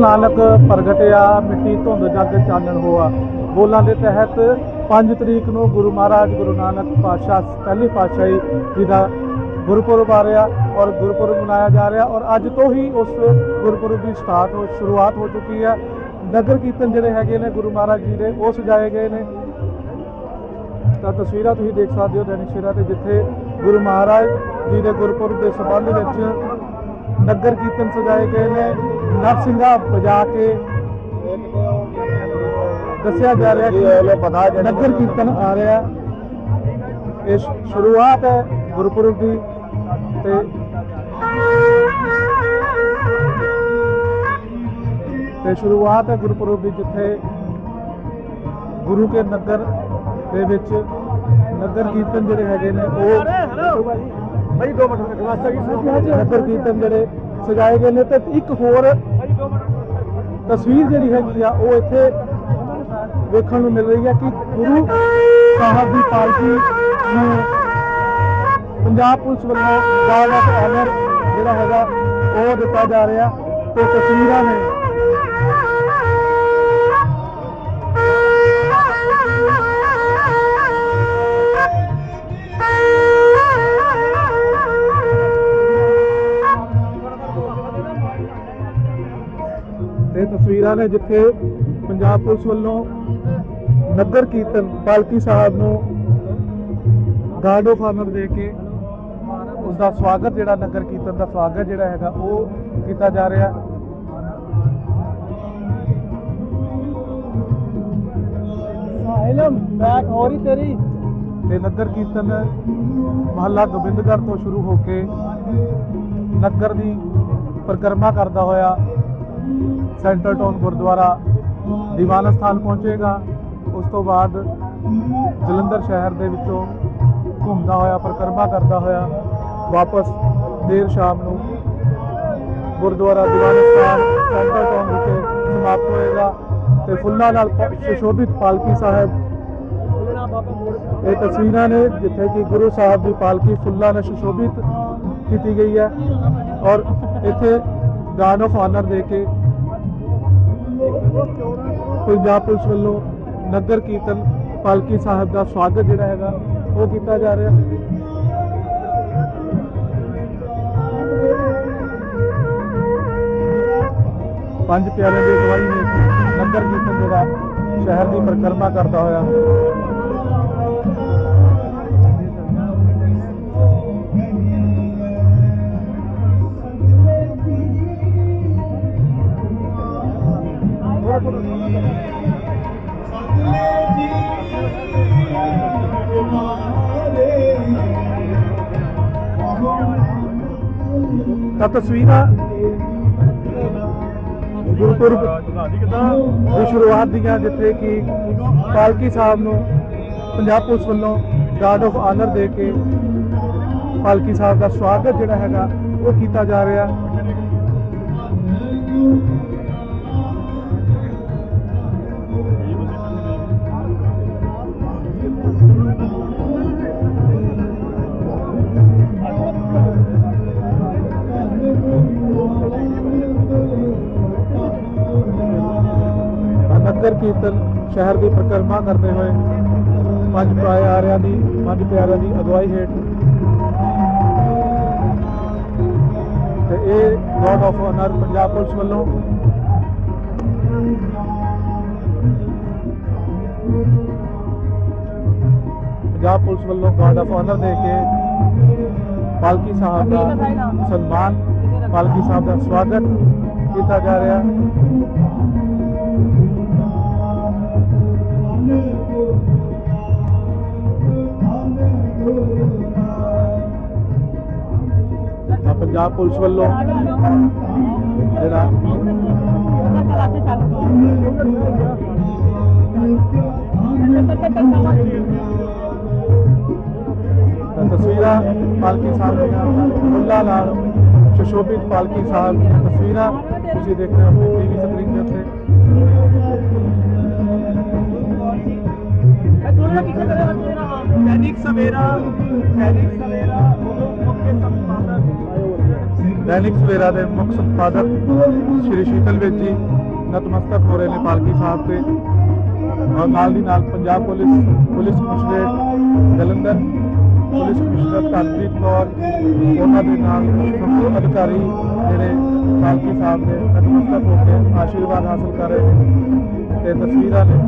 ਨਾਨਕ ਪ੍ਰਗਟਿਆ, ਮਿੱਟੀ ਧੁੰਦ ਜਗ ਚਾਨਣ ਹੋਆ। ਬੋਲਾਂ ਦੇ ਤਹਿਤ 5 ਤਰੀਕ ਨੂੰ ਗੁਰੂ ਮਹਾਰਾਜ, ਗੁਰੂ ਨਾਨਕ ਪਾਤਸ਼ਾਹ, ਪਹਿਲੀ ਪਾਤਸ਼ਾਹੀ ਜੀ ਦਾ ਗੁਰਪੁਰਬ ਆ ਰਿਹਾ ਔਰ ਗੁਰਪੁਰਬ ਮਨਾਇਆ ਜਾ ਰਿਹਾ ਔਰ ਅੱਜ ਤੋਂ ਹੀ ਉਸ ਗੁਰਪੁਰਬ ਦੀ ਸਟਾਰਟ ਹੋ, ਸ਼ੁਰੂਆਤ ਹੋ ਚੁੱਕੀ ਹੈ। ਨਗਰ ਕੀਰਤਨ ਜਿਹੜੇ ਹੈਗੇ ਨੇ ਗੁਰੂ ਮਹਾਰਾਜ ਜੀ ਦੇ, ਉਹ ਸਜਾਏ ਗਏ ਨੇ। ਤਾਂ ਤਸਵੀਰਾਂ ਤੁਸੀਂ ਦੇਖ ਸਕਦੇ ਹੋ ਦੈਨਿਕ ਸ਼ੇਰਾ ਤੇ, ਜਿੱਥੇ ਗੁਰੂ ਮਹਾਰਾਜ ਜੀ ਦੇ ਗੁਰਪੁਰਬ ਦੇ ਸੰਬੰਧ ਵਿੱਚ ਨਗਰ ਕੀਰਤਨ ਸਜਾਏ ਗਏ ਨੇ। ਨਰਸਿੰਘਾ ਵਜਾ ਕੇ ਦੱਸਿਆ ਜਾ ਰਿਹਾ ਕਿ ਨਗਰ ਕੀਰਤਨ ਆ ਰਿਹਾ। ਇਹ ਸ਼ੁਰੂਆਤ ਹੈ ਗੁਰਪੁਰਬ ਦੀ ਤੇ ਤੇ ਸ਼ੁਰੂਆਤ ਹੈ ਗੁਰਪੁਰਬ ਦੀ ਜਿੱਥੇ ਗੁਰੂ ਕੇ ਨਗਰ ਦੇ ਵਿੱਚ ਨਗਰ ਕੀਰਤਨ ਜਿਹੜੇ ਹੈਗੇ ਨੇ ਉਹ ਭਾਈ 2 ਮਿੰਟ ਕਲਾਸਾਂ ਕੀ ਨਗਰ ਕੀਰਤਨ ਜਿਹੜੇ ਸਜਾਏ ਗਏ ਨੇ ਤੇ ਇੱਕ ਹੋਰ ਤਸਵੀਰ ਜਿਹੜੀ ਹੈਗੀ ਆ, ਉਹ ਇੱਥੇ ਵੇਖਣ ਨੂੰ ਮਿਲ ਰਹੀ ਹੈ ਕਿ ਗੁਰੂ ਸਾਹਿਬ ਦੀ ਪਾਲਕੀ ਨੂੰ ਪੰਜਾਬ ਪੁਲਿਸ ਵੱਲੋਂ ਗਾਰਡ ਆਫ ਆਨਰ ਜਿਹੜਾ ਹੈਗਾ, ਉਹ ਦਿੱਤਾ ਜਾ ਰਿਹਾ ਤੇ ਤਸਵੀਰਾਂ ਨੇ ਤੇ ਤਸਵੀਰਾਂ ਨੇ ਜਿੱਥੇ ਪੰਜਾਬ ਪੁਲਿਸ ਵੱਲੋਂ ਨਗਰ ਕੀਰਤਨ ਪਾਲਕੀ ਸਾਹਿਬ ਨੂੰ ਗਾਰਡ ਆਫ ਆਨਰ ਦੇ ਕੇ ਉਸ ਦਾ ਸਵਾਗਤ ਜਿਹੜਾ ਨਗਰ ਕੀਰਤਨ ਦਾ ਸਵਾਗਤ ਜਿਹੜਾ ਹੈਗਾ ਉਹ ਕੀਤਾ ਜਾ ਰਿਹਾ। ਸਾਹਿਲਮ ਬੈਕ ਹੋ ਰਹੀ ਤੇਰੀ। ਤੇ ਨਗਰ ਕੀਰਤਨ ਮਹੱਲਾ ਗੋਬਿੰਦਗੜ੍ਹ ਤੋਂ ਸ਼ੁਰੂ ਹੋ ਕੇ ਨਗਰ ਦੀ ਪਰਿਕਰਮਾ ਕਰਦਾ ਹੋਇਆ ਸੈਂਟਰ ਟਾਊਨ ਗੁਰਦੁਆਰਾ ਦੀਵਾਨ ਸਥਾਨ ਪਹੁੰਚੇਗਾ। ਉਸ ਤੋਂ ਬਾਅਦ ਜਲੰਧਰ ਸ਼ਹਿਰ ਦੇ ਵਿੱਚੋਂ ਘੁੰਮਦਾ ਹੋਇਆ, ਪਰਿਕਰਮਾ ਕਰਦਾ ਹੋਇਆ ਵਾਪਸ ਦੇਰ ਸ਼ਾਮ ਨੂੰ ਗੁਰਦੁਆਰਾ ਦੀਵਾਨ ਸਥਾਨ ਸੈਂਟਰ ਟਾਊਨ ਵਿਖੇ ਸਮਾਪਤ ਹੋਏਗਾ ਤੇ ਫੁੱਲਾਂ ਨਾਲ ਪ- ਸੁਸ਼ੋਭਿਤ ਪਾਲਕੀ ਸਾਹਿਬ। ਇਹ ਤਸਵੀਰਾਂ ਨੇ ਜਿੱਥੇ ਕਿ ਗੁਰੂ ਸਾਹਿਬ ਦੀ ਪਾਲਕੀ ਫੁੱਲਾਂ ਨਾਲ ਸੁਸ਼ੋਭਿਤ ਕੀਤੀ ਗਈ ਹੈ ਔਰ ਇੱਥੇ ਗਾਰਡ ਆਫ ਆਨਰ ਦੇ ਕੇ ਪੰਜਾਬ ਪੁਲਿਸ ਵੱਲੋਂ ਨਗਰ ਕੀਰਤਨ ਪਾਲਕੀ ਸਾਹਿਬ ਦਾ ਸਵਾਗਤ ਜਿਹੜਾ ਹੈਗਾ, ਉਹ ਕੀਤਾ ਜਾ ਰਿਹਾ। ਪੰਜ ਪਿਆਰਿਆਂ ਦੀ ਅਗਵਾਈ ਨੇ ਨਗਰ ਕੀਰਤਨ ਜਿਹੜਾ ਸ਼ਹਿਰ ਦੀ ਪਰਿਕਰਮਾ ਕਰਦਾ ਹੋਇਆ। ਤਾਂ ਤਸਵੀਰਾਂ ਗੁਰਪੁਰਬ ਦੀ ਸ਼ੁਰੂਆਤ ਦੀਆਂ, ਜਿੱਥੇ ਕਿ ਪਾਲਕੀ ਸਾਹਿਬ ਨੂੰ ਪੰਜਾਬ ਪੁਲਿਸ ਵੱਲੋਂ ਗਾਰਡ ਆਫ ਆਨਰ ਦੇ ਕੇ ਪਾਲਕੀ ਸਾਹਿਬ ਦਾ ਸਵਾਗਤ ਜਿਹੜਾ ਹੈਗਾ, ਉਹ ਕੀਤਾ ਜਾ ਰਿਹਾ। ਕੀਰਤਨ ਸ਼ਹਿਰ ਦੀ ਪਰਿਕਰਮਾ ਕਰਦੇ ਹੋਏ ਪੰਜ ਪਿਆਰਿਆਂ ਦੀ ਪੰਜ ਪਿਆਰਿਆਂ ਦੀ ਅਗਵਾਈ ਹੇਠ। ਤੇ ਇਹ guard of honour Punjab police ਵੱਲੋਂ ਪੰਜਾਬ ਪੁਲਿਸ ਵੱਲੋਂ ਗਾਰਡ ਆਫ ਆਨਰ ਦੇ ਕੇ ਪਾਲਕੀ ਸਾਹਿਬ ਦਾ ਸਨਮਾਨ ਪਾਲਕੀ ਸਾਹਿਬ ਦਾ ਸਵਾਗਤ ਕੀਤਾ ਜਾ ਰਿਹਾ। ਤਾਂ ਪੰਜਾਬ ਪੁਲਿਸ ਵੱਲੋਂ ਜਿਹੜਾ ਤਾਂ ਤਸਵੀਰਾਂ ਪਾਲਕੀ ਸਾਹਿਬ ਦੀਆਂ ਫੁੱਲਾਂ ਨਾਲ ਸੁਸ਼ੋਭਿਤ ਪਾਲਕੀ ਸਾਹਿਬ ਦੀਆਂ ਤਸਵੀਰਾਂ ਤੁਸੀਂ ਦੇਖ ਰਹੇ ਹੋ ਟੀਵੀ ਦੈਨਿਕ ਸਵੇਰਾ ਦੇ ਮੁੱਖ ਸੰਪਾਦਕ ਸ਼੍ਰੀ ਸ਼ੀਤਲ ਵੇਦ ਜੀ, ਨਤਮਸਤਕ ਹੋ ਰਹੇ ਨੇ ਪਾਲਕੀ ਸਾਹਿਬ ਤੇ। ਔਰ ਨਾਲ ਦੀ ਨਾਲ Punjab police police commissionerate Jalandhar, police commissioner Taranjit Kaur, ਉਹਨਾਂ ਦੇ ਨਾਲ ਸੰਪੂਰਨ ਅਧਿਕਾਰੀ ਜਿਹੜੇ ਪਾਲਕੀ ਸਾਹਿਬ ਦੇ ਨਤਮਸਤਕ ਹੋ ਕੇ ਆਸ਼ੀਰਵਾਦ ਹਾਸਲ ਕਰ ਰਹੇ ਨੇ ਤੇ ਤਸਵੀਰਾਂ ਨੇ।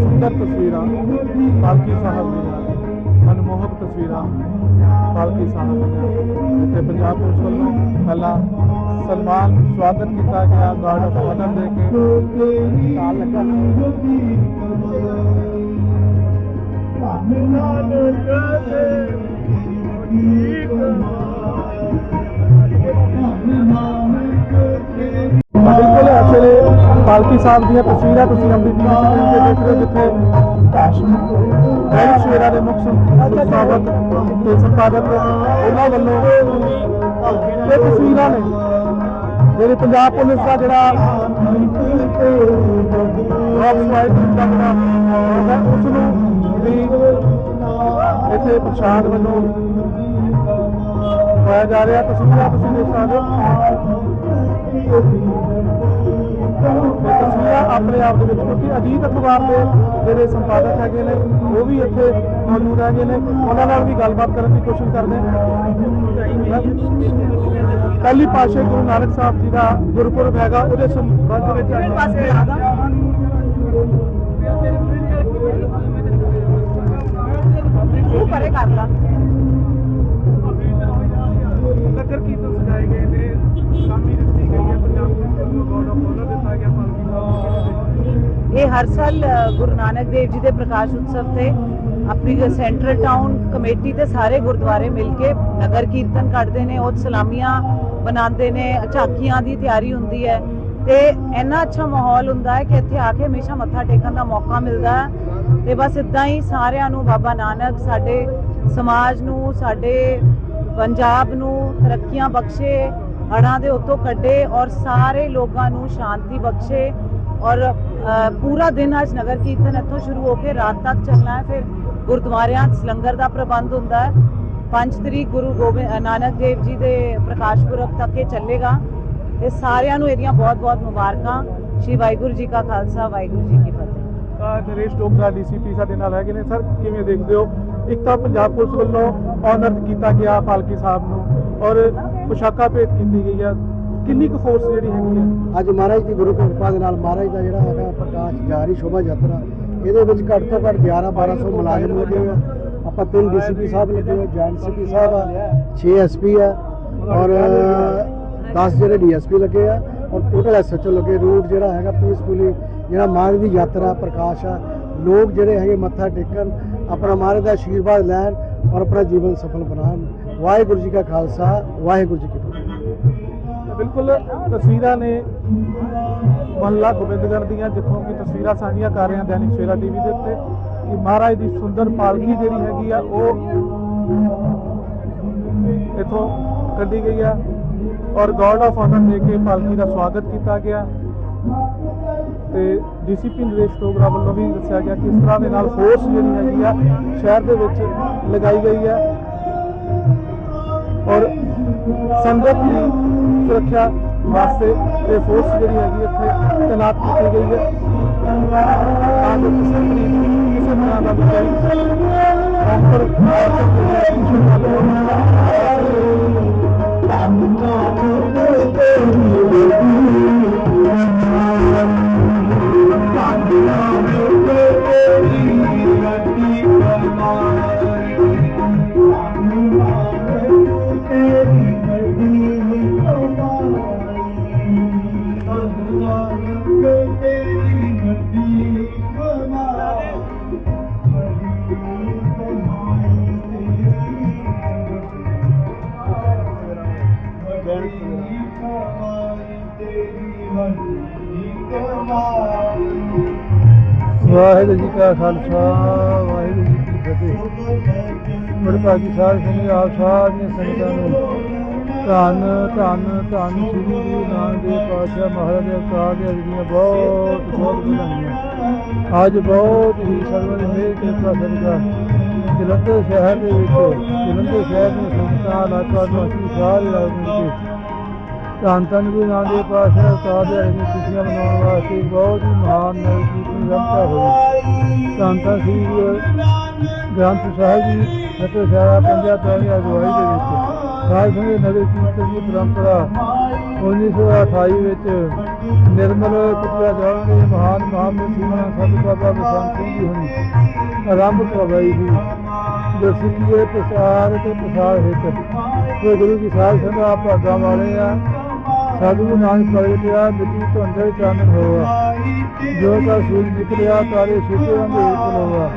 ਸੁੰਦਰ ਤਸਵੀਰਾਂ ਪਾਲਕੀ ਸਾਹਿਬ ਦੀਆਂ। ਮਨਮੋਹਕ ਤਸਵੀਰਾਂ ਪਾਲਕੀ ਸਾਹਿਬ ਜਿੱਥੇ ਪੰਜਾਬ ਪੁਲਿਸ ਵੱਲੋਂ ਪਹਿਲਾਂ ਸਲਮਾਨ ਸਵਾਗਤ ਕੀਤਾ ਗਿਆ, ਗਾਰਡ ਆਫ ਆਨਰ ਦੇ ਕੇ। ਤਾਲ ਲੱਗਾ ਬਿਲਕੁਲ ਪਾਲਕੀ ਸਾਹਿਬ ਦੀਆਂ ਤਸਵੀਰਾਂ ਤੁਸੀਂ ਅੰਮ੍ਰਿਤ ਸਕਰੀਨ ਤੇ ਦੇਖ ਰਹੇ ਹੋ, ਜਿੱਥੇ ਦੈਨਿਕ ਸਵੇਰਾ ਦੇ ਮੁੱਖ ਸੰਪਾਦਕ ਤੇ ਸੰਪਾਦਕ ਉਹਨਾਂ ਵੱਲੋਂ ਇਹ ਤਸਵੀਰਾਂ ਨੇ, ਜਿਹੜੇ ਪੰਜਾਬ ਪੁਲਿਸ ਦਾ ਜਿਹੜਾ ਰੌਕ ਦਾ ਬਣਾ ਉਸ ਨੂੰ ਵੀ ਇੱਥੇ ਪ੍ਰਸ਼ਾਦ ਵੱਲੋਂ ਪਾਇਆ ਜਾ ਰਿਹਾ। ਤਸਵੀਰਾਂ ਤੁਸੀਂ ਦੇਖ ਸਕਦੇ ਹੋ। ਤਸਵੀਰਾਂ ਆਪਣੇ ਆਪ ਦੇ ਵਿੱਚ ਕਿਉਂਕਿ ਅਜੀਤ ਅਖਬਾਰ ਦੇ ਜਿਹੜੇ ਸੰਪਾਦਕ ਹੈਗੇ ਨੇ, ਉਹ ਵੀ ਇੱਥੇ ਮੌਜੂਦ ਹੈਗੇ ਨੇ। ਉਹਨਾਂ ਨਾਲ ਵੀ ਗੱਲਬਾਤ ਕਰਨ ਦੀ ਕੋਸ਼ਿਸ਼ ਕਰਦੇ ਹਾਂ। ਪਹਿਲੀ ਪਾਸ਼ੇ ਗੁਰੂ ਨਾਨਕ ਸਾਹਿਬ ਜੀ ਦਾ ਗੁਰਪੁਰਬ ਹੈਗਾ, ਉਹਦੇ ਸੰਬੰਧ ਵਿੱਚ ਹਰ ਸਾਲ ਗੁਰੂ ਨਾਨਕ ਦੇਵ ਜੀ ਦੇ ਪ੍ਰਕਾਸ਼ ਉਤਸਵ ਤੇ ਆਪਣੀ ਸੈਂਟਰਲ ਟਾਊਨ ਕਮੇਟੀ ਤੇ ਸਾਰੇ ਗੁਰਦੁਆਰੇ ਮਿਲ ਕੇ ਨਗਰ ਕੀਰਤਨ ਕੱਢਦੇ ਨੇ, ਉਹ ਸਲਾਮੀਆਂ ਬਣਾਉਂਦੇ ਨੇ, ਝਾਕੀਆਂ ਦੀ ਤਿਆਰੀ ਹੁੰਦੀ ਹੈ ਤੇ ਇੰਨਾ ਅੱਛਾ ਮਾਹੌਲ ਹੁੰਦਾ ਹੈ ਕਿ ਇੱਥੇ ਆ ਕੇ ਹਮੇਸ਼ਾ ਮੱਥਾ ਟੇਕਣ ਦਾ ਮੌਕਾ ਮਿਲਦਾ ਹੈ ਤੇ ਬਸ ਇਦਾਂ ਹੀ ਸਾਰਿਆਂ ਨੂੰ ਬਾਬਾ ਨਾਨਕ, ਸਾਡੇ ਸਮਾਜ ਨੂੰ, ਸਾਡੇ ਪੰਜਾਬ ਨੂੰ ਤਰੱਕੀਆਂ ਬਖਸ਼ੇ, ਹੜ੍ਹਾਂ ਦੇ ਉੱਤੋਂ ਕੱਢੇ ਔਰ ਸਾਰੇ ਲੋਕਾਂ ਨੂੰ ਸ਼ਾਂਤੀ ਬਖਸ਼ੇ। ਔਰ ਪੂਰਾ ਦਿਨ ਅੱਜ ਨਗਰ ਕੀਰਤਨ ਇੱਥੋਂ ਸ਼ੁਰੂ ਹੋ ਕੇ ਰਾਤ ਤੱਕ ਚੱਲਣਾ ਹੈ। ਫਿਰ ਗੁਰਦੁਆਰਿਆਂ 'ਚ ਲੰਗਰ ਦਾ ਪ੍ਰਬੰਧ ਹੁੰਦਾ ਹੈ। 5 ਤਰੀਕ ਗੁਰੂ ਗੋਬਿੰਦ ਨਾਨਕ ਦੇਵ ਜੀ ਦੇ ਪ੍ਰਕਾਸ਼ ਪੁਰਬ ਤੱਕ ਇਹ ਚੱਲੇਗਾ। ਤੇ ਸਾਰਿਆਂ ਨੂੰ ਇਹਦੀਆਂ ਬਹੁਤ-ਬਹੁਤ ਮੁਬਾਰਕਾਂ। ਸ਼੍ਰੀ ਵਾਹਿਗੁਰੂ ਜੀ ਕਾ ਖਾਲਸਾ, ਵਾਹਿਗੁਰੂ ਜੀ ਕੀ ਫਤਿਹ। ਨਰੇਸ਼ ਡੋਗਰਾ, ਡੀਸੀਪੀ ਸਾਡੇ ਨਾਲ ਹੈਗੇ ਨੇ। ਸਰ, ਕਿਵੇਂ ਦੇਖਦੇ ਹੋ? ਇੱਕ ਤਾਂ ਪੰਜਾਬ ਪੁਲਿਸ ਵੱਲੋਂ ਆਨਰ ਕੀਤਾ ਗਿਆ ਪਾਲਕੀ ਸਾਹਿਬ ਨੂੰ ਔਰ ਪੁਸ਼ਾਕਾ ਭੇਟ ਕੀਤੀ ਗਈ ਹੈ। ਕਿੰਨੀ ਕੁ ਫੋਰਸ ਜਿਹੜੀ ਹੈਗੀ ਹੈ ਅੱਜ ਮਹਾਰਾਜ ਦੀ ਗੁਰੂ ਕਿਰਪਾ ਦੇ ਨਾਲ ਮਹਾਰਾਜ ਦਾ ਜਿਹੜਾ ਹੈਗਾ ਪ੍ਰਕਾਸ਼ ਜਾਰੀ ਸ਼ੋਭਾ ਯਾਤਰਾ, ਇਹਦੇ ਵਿੱਚ ਘੱਟ ਤੋਂ ਘੱਟ 11 1200 ਮੁਲਾਜ਼ਮ ਲੱਗੇ ਹੋਏ ਆ। ਆਪਾਂ ਤਿੰਨ ਡੀਸੀਪੀ ਸਾਹਿਬ ਲੱਗੇ ਹੋਏ ਜੁਆਇੰਟ ਸੀਪੀ ਸਾਹਿਬ ਆ 6 ਐਸਪੀ ਆ, ਔਰ 10 ਜਿਹੜੇ ਡੀਐਸਪੀ ਲੱਗੇ ਆ, ਔਰ ਟੋਟਲ ਐਸਐਚਓ ਲੱਗੇ, ਰੂਟ ਜਿਹੜਾ ਹੈਗਾ ਪੀਸਫੁਲੀ ਜਿਹੜਾ ਮਹਾਰਾਜ ਦੀ ਯਾਤਰਾ ਪ੍ਰਕਾਸ਼ ਆ, ਲੋਕ ਜਿਹੜੇ ਹੈਗੇ ਮੱਥਾ ਟੇਕਣ, ਆਪਣਾ ਮਹਾਰਾਜ ਦਾ ਆਸ਼ੀਰਵਾਦ ਲੈਣ, ਔਰ ਆਪਣਾ ਜੀਵਨ ਸਫਲ ਬਣਾਉਣ। ਵਾਹਿਗੁਰੂ ਜੀ ਕਾ ਖਾਲਸਾ, ਵਾਹਿਗੁਰੂ ਜੀ ਕੀ ਫਤਿਹ। ਬਿਲਕੁਲ ਤਸਵੀਰਾਂ ਨੇ ਮਹੱਲਾ ਗੋਬਿੰਦਗੜ੍ਹ ਦੀਆਂ, ਜਿੱਥੋਂ ਕਿ ਤਸਵੀਰਾਂ ਸਾਂਝੀਆਂ ਕਰ ਰਹੇ ਹਾਂ ਦੈਨਿਕ ਸਵੇਰਾ ਟੀਵੀ ਦੇ ਉੱਤੇ, ਕਿ ਮਹਾਰਾਜ ਦੀ ਸੁੰਦਰ ਪਾਲਕੀ ਜਿਹੜੀ ਹੈਗੀ ਆ, ਉਹ ਇਥੋਂ ਕੱਢੀ ਗਈ ਆ ਔਰ ਗਾਰਡ ਆਫ ਆਨਰ ਦੇ ਕੇ ਪਾਲਕੀ ਦਾ ਸਵਾਗਤ ਕੀਤਾ ਗਿਆ। ਤੇ ਡੀਸੀਪੀ ਨਰੇਸ਼ ਟੋਗਰਾ ਵੱਲੋਂ ਵੀ ਦੱਸਿਆ ਗਿਆ ਕਿ ਇਸ ਤਰ੍ਹਾਂ ਦੇ ਨਾਲ ਫੋਰਸ ਜਿਹੜੀ ਹੈਗੀ ਆ, ਸ਼ਹਿਰ ਦੇ ਵਿੱਚ ਲਗਾਈ ਗਈ ਹੈ ਸੰਗਤ ਦੀ ਸੁਰੱਖਿਆ ਵਾਸਤੇ ਇਹ ਫੋਰਸ ਜਿਹੜੀ ਹੈਗੀ ਇੱਥੇ ਤੈਨਾਤ ਕੀਤੀ ਗਈ ਹੈ। ਤਾਂ ਜੋ ਕਿਸੇ ਵੀ ਕਿਸੇ ਤਰ੍ਹਾਂ ਦਾ ਵੀ ਕੋਈ ਪ੍ਰੋਪਰ ਵਾਹਿਗੁਰੂ ਜੀ ਕਾ ਖਾਲਸਾ, ਵਾਹਿਗੁਰੂ ਜੀ ਕੀ ਫਤਿਹ। ਬੜਭਾਗੀ ਸਾਹਿਬ ਸਿੰਘ ਆਪ ਸਾਰੀਆਂ ਸੰਗਤਾਂ ਨੂੰ ਧੰਨ ਧੰਨ ਧੰਨ ਸ੍ਰੀ ਗੁਰੂ ਨਾਨਕ ਦੇਵ ਪਾਤਸ਼ਾਹ ਮਹਾਰਾਜ ਦੇ ਅਵਤਾਰ ਦੇ ਅਜੀਆਂ ਬਹੁਤ ਬਹੁਤ ਵਧਾਈਆਂ। ਅੱਜ ਬਹੁਤ ਹੀ ਸਰਵਰ ਮੇਰ ਕਿਰਪਾ ਸਦਕਾ ਜਲੰਧਰ ਸ਼ਹਿਰ ਦੇ ਵਿੱਚ, ਜਲੰਧਰ ਸ਼ਹਿਰ ਦੇ ਸੰਤਾਂ ਇਲਾਕਾ ਨਿਵਾਸੀ ਸਾਰੇ ਰਲ ਧੰਨ ਧੰਨ ਗੁਰੂ ਨਾਨਕ ਦੇਵ ਪਾਤਸ਼ਾਹ ਸਾਹਿਬ ਦੇ ਅੜੀ ਖੁਸ਼ੀਆਂ ਮਨਾਉਣ ਵਾਸਤੇ ਬਹੁਤ ਹੀ ਮਹਾਨ ਨਗਰ ਕੀਰਤਨ ਹੋਈ ਧੰਨ ਧੰਨ ਸ੍ਰੀ ਗ੍ਰੰਥ ਸਾਹਿਬ ਜੀ ਅਤੇ ਸਾਰਾ ਪੰਜਾਬ ਤੋਂ ਦੀ ਅਗਵਾਈ ਦੇ ਵਿੱਚ। ਸਾਧ ਸੰਗਤ ਨਗਰ ਕੀਰਤਨ ਦੀ ਪਰੰਪਰਾ 1928 ਵਿੱਚ ਨਿਰਮਲ ਕੁਤਰਾ ਜਾਣ ਦੇ ਮਹਾਨ ਮਹਾਨ ਸਿੰਘਾਂ ਸਤਿ ਬਾਬਾ ਬਸੰਤ ਸਿੰਘ ਜੀ ਹੁਣੀ ਆਰੰਭ ਕਰਵਾਈ ਸੀ। ਜੋ ਸਿੱਖੀ ਦੇ ਪ੍ਰਸਾਰ ਤੇ ਪ੍ਰਸਾਰ ਹਿੱਤ ਜੋ ਗੁਰੂ ਕੀ ਸਾਧ ਸੰਗਤ ਭਾਗਾਂ ਵਾਲੇ ਆ। ਸਤਿਗੁਰੂ ਨਾਨਕ ਪ੍ਰਗਟਿਆ ਮਿੱਟੀ ਧੁੰਦੇ ਚਾਨਣ ਹੋਆ ਜੋ ਕਾ ਸੂਰਜ ਨਿਕਲਿਆ, ਤਾਰੇ ਛਿਪੇ ਅੰਧੇਰ ਹੋਆ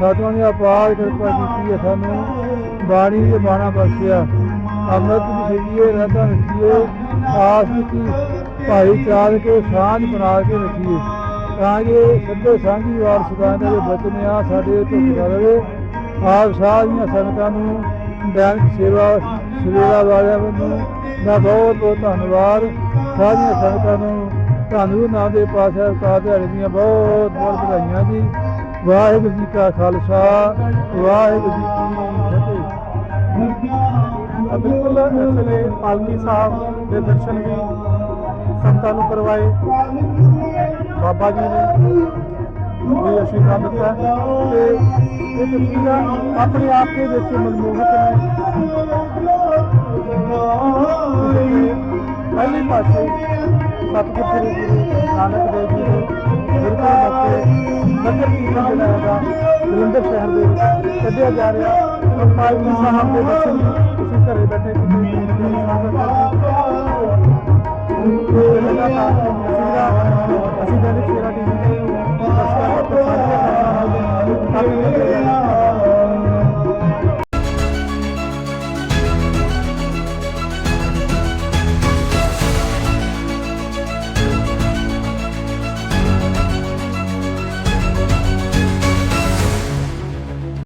ਸਾਧੂਆਂ ਨੇ ਅਪਾਰ ਕਿਰਪਾ ਕੀਤੀ ਹੈ ਸਾਨੂੰ। ਬਾਣੀ ਦੇ ਬਾਣਾ ਬਖਸ਼ਿਆ। ਅੰਮ੍ਰਿਤ ਦੀ ਸਜੀਏ ਰੱਖੀਏ, ਆਸ ਕੀ ਭਾਈਚਾਰ ਕੇ ਸਾਂਝ ਬਣਾ ਕੇ ਰੱਖੀਏ। ਤਾਂ ਕਿ ਸੱਦੇ ਸਾਂਝੀ ਵਾਰ ਸੁਦਾਂ ਦੇ ਬਚਨ ਆ ਸਾਡੇ ਢੁੱਕ ਰਵੇ ਆਪ ਸਾਰੀਆਂ ਸੰਗਤਾਂ ਨੂੰ ਬੈਂਕ ਸੇਵਾ ਸੇਵਾ ਵਾਲਿਆਂ ਨੂੰ ਦਾ ਬਹੁਤ ਬਹੁਤ ਧੰਨਵਾਦ। ਸਾਰੀਆਂ ਸੰਗਤਾਂ ਨੂੰ ਤੁਹਾਨੂੰ ਨਾਮ ਦੇ ਪਾਤਸ਼ਾਹ ਅਵਤਾਰ ਦਿਹਾੜੇ ਦੀਆਂ ਬਹੁਤ ਬਹੁਤ ਵਧਾਈਆਂ ਜੀ। ਵਾਹਿਗੁਰੂ ਜੀ ਕਾ ਖਾਲਸਾ, ਵਾਹਿਗੁਰੂ ਜੀ ਕੀ ਫਤਿਹ। ਬਿਲਕੁਲ ਇਸਲੇ ਪਾਲਕੀ ਸਾਹਿਬ ਦੇ ਦਰਸ਼ਨ ਵੀ ਸੰਤਾਂ ਨੂੰ ਕਰਵਾਏ। ਬਾਬਾ ਜੀ ਨੇ ਵੀ ਆਸ਼ੀਰਵਾਦ ਦਿੱਤਾ ਤੇ ਇਹ ਤਸਵੀਰਾਂ ਆਪਣੇ ਆਪ ਦੇ ਵਿੱਚ ਮਨਮੋਹਕ ਨੇ। ਪਹਿਲੇ ਪਾਸੇ ਸਤਿਗੁਰੂ ਸ੍ਰੀ ਗੁਰੂ ਨਾਨਕ ਦੇਵ ਜੀ ਦੇ ਗੁਰਪੁਰਬ ਮੌਕੇ ਨਗਰ ਕੀਰਤਨ ਜਿਹੜਾ ਹੈਗਾ ਜਲੰਧਰ ਸ਼ਹਿਰ ਦੇ ਵਿੱਚ ਕੱਢਿਆ ਜਾ ਰਿਹਾ। ਔਰ ਪਾਲਕੀ ਸਾਹਿਬ ਦੇ ਦਰਸ਼ਨ ਤੁਸੀਂ ਘਰੇ ਬੈਠੇ ਕਿਤੇ। ਵੀ ਕਰ ਸਕਦੇ ਹੋ ਤੇ ਲਗਾਤਾਰ ਤਸਵੀਰਾਂ